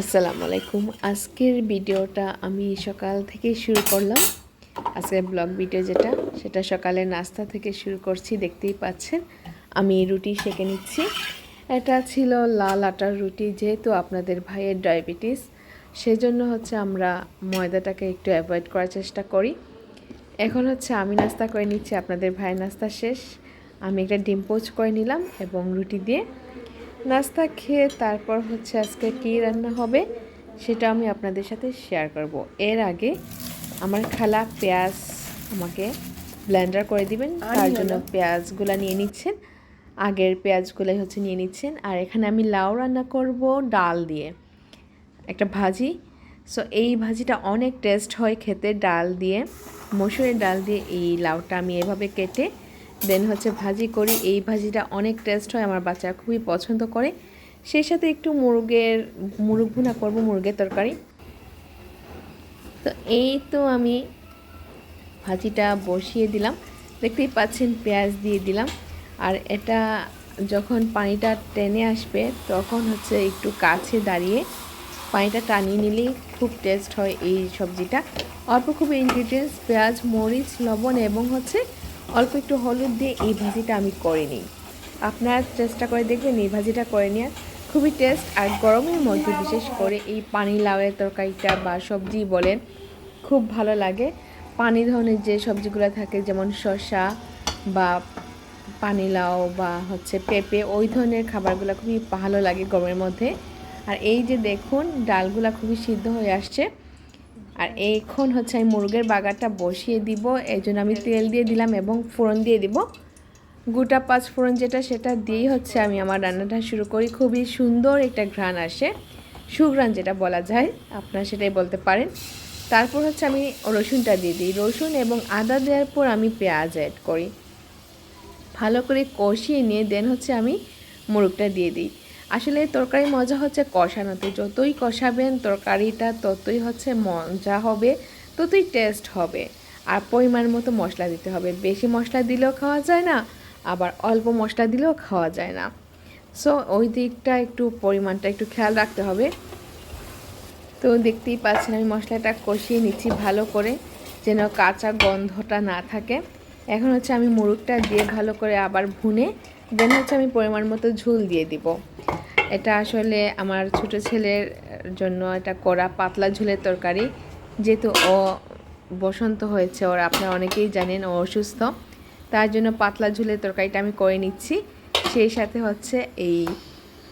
আসসালামু আলাইকুম। আজকের ভিডিওটা আমি সকাল থেকে শুরু করলাম। আজকের ব্লগ ভিডিও যেটা, সেটা সকালে নাস্তা থেকে শুরু করছি, দেখতেই পাচ্ছেন। আমি রুটি সেঁকে নিচ্ছি। এটা ছিল লাল আটার রুটি, যেহেতু আপনাদের ভাইয়ের ডায়াবেটিস, সেজন্য হচ্ছে আমরা ময়দাটাকে একটু অ্যাভয়েড করার চেষ্টা করি। এখন হচ্ছে আমি নাস্তা করে নিচ্ছি, আপনাদের ভাইয়ের নাস্তা শেষ। আমি একটা ডিম পোচ করে নিলাম এবং রুটি দিয়ে নাস্তা খেয়ে তারপর হচ্ছে আজকে কী রান্না হবে সেটা আমি আপনাদের সাথে শেয়ার করব। এর আগে আমার খালা পেঁয়াজ আমাকে ব্লেন্ডার করে দিবেন তার জন্য পেঁয়াজগুলো নিয়ে নিচ্ছেন। আগের পেঁয়াজগুলোই হচ্ছে নিয়ে নিচ্ছেন। আর এখানে আমি লাউ রান্না করব ডাল দিয়ে। একটা ভাজি। সো এই ভাজিটা অনেক টেস্ট হয় খেতে ডাল দিয়ে মসুরের ডাল দিয়ে এই লাউটা আমি এভাবে কেটে দেন হচ্ছে ভাজি করি। এই ভাজিটা অনেক টেস্ট হয়, আমার বাচ্চারা খুবই পছন্দ করে। সেই সাথে একটু মুরগের, মুরগ ভুনা করব, মুরগের তরকারি। তো এই তো আমি ভাজিটা বসিয়ে দিলাম। দেখতেই পাচ্ছেন পেঁয়াজ দিয়ে দিলাম। আর এটা যখন পানিটা টেনে আসবে, তখন হচ্ছে একটু কাছে দাঁড়িয়ে পানিটা টানিয়ে নিলেই খুব টেস্ট হয় এই সবজিটা। অল্প খুব ইনগ্রিডিয়েন্টস পেঁয়াজ, মরিচ, লবণ এবং হচ্ছে অল্প একটু হলুদ দিয়ে এই ভাজিটা আমি করে নিই। আপনারা চেষ্টা করে দেখবেন এই ভাজিটা করে নেওয়ার খুবই টেস্ট আর গরমের মধ্যে বিশেষ করে এই পানি লাউয়ের তরকারিটা বা সবজি বলেন, খুব ভালো লাগে। পানি ধরনের যে সবজিগুলো থাকে, যেমন শসা বা পানি লাউ বা হচ্ছে পেঁপে, ওই ধরনের খাবারগুলো খুবই ভালো লাগে গরমের মধ্যে। আর এই যে দেখুন, ডালগুলা খুবই সিদ্ধ হয়ে আসছে। আর এখন হচ্ছে আমি মুরগের বাগারটা বসিয়ে দিব। এই আমি তেল দিয়ে দিলাম এবং ফোড়ন দিয়ে দিব। গোটা পাঁচ ফোড়ন যেটা সেটা দিয়েই হচ্ছে আমি আমার রান্নাটা শুরু করি। খুবই সুন্দর একটা ঘ্রাণ আসে। সুঘ্রাণ যেটা বলা যায়, আপনারা সেটাই বলতে পারেন। তারপর হচ্ছে আমি রসুনটা দিয়ে দিই। রসুন এবং আদা দেওয়ার পর আমি পেঁয়াজ অ্যাড করি। ভালো করে কষিয়ে নিয়ে দেন হচ্ছে আমি মুরগটা দিয়ে দিই। আসলে তরকারি মজা হচ্ছে কষানোতে যতই কষাবেন তরকারিটা, ততই হচ্ছে মজা হবে, ততই টেস্ট হবে। আর পরিমাণ মতো মশলা দিতে হবে। বেশি মশলা দিলেও খাওয়া যায় না, আবার অল্প মশলা দিলেও খাওয়া যায় না। সো ওই দিকটা একটু পরিমাণটা একটু খেয়াল রাখতে হবে। তো দেখতেই পাচ্ছেন আমি মশলাটা কষিয়ে নিচ্ছি ভালো করে, যেন কাঁচা গন্ধটা না থাকে। এখন হচ্ছে আমি মুরগটা দিয়ে ভালো করে আবার ভুনে দেন হচ্ছে আমি পরিমাণ মতো ঝুল দিয়ে দিব। এটা আসলে আমার ছোট ছেলের জন্য এটা করা পাতলা ঝুলের তরকারি। যেহেতু ও বসন্ত হয়েছে, ওর আপনারা অনেকেই জানেন ও অসুস্থ, তার জন্য পাতলা ঝুলের তরকারিটা আমি করে নিচ্ছি। সেই সাথে হচ্ছে এই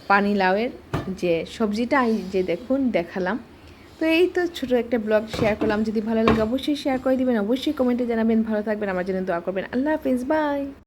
পানি লাউয়ের যে সবজিটা যে দেখুন, দেখালাম। তো এই তো ছোটো একটা ব্লগ শেয়ার করলাম। যদি ভালো লাগে অবশ্যই শেয়ার করে দিবেন। অবশ্যই কমেন্টে জানাবেন। ভালো থাকবেন। আমার জন্য দোয়া করবেন। আল্লাহ হাফিজ। বাই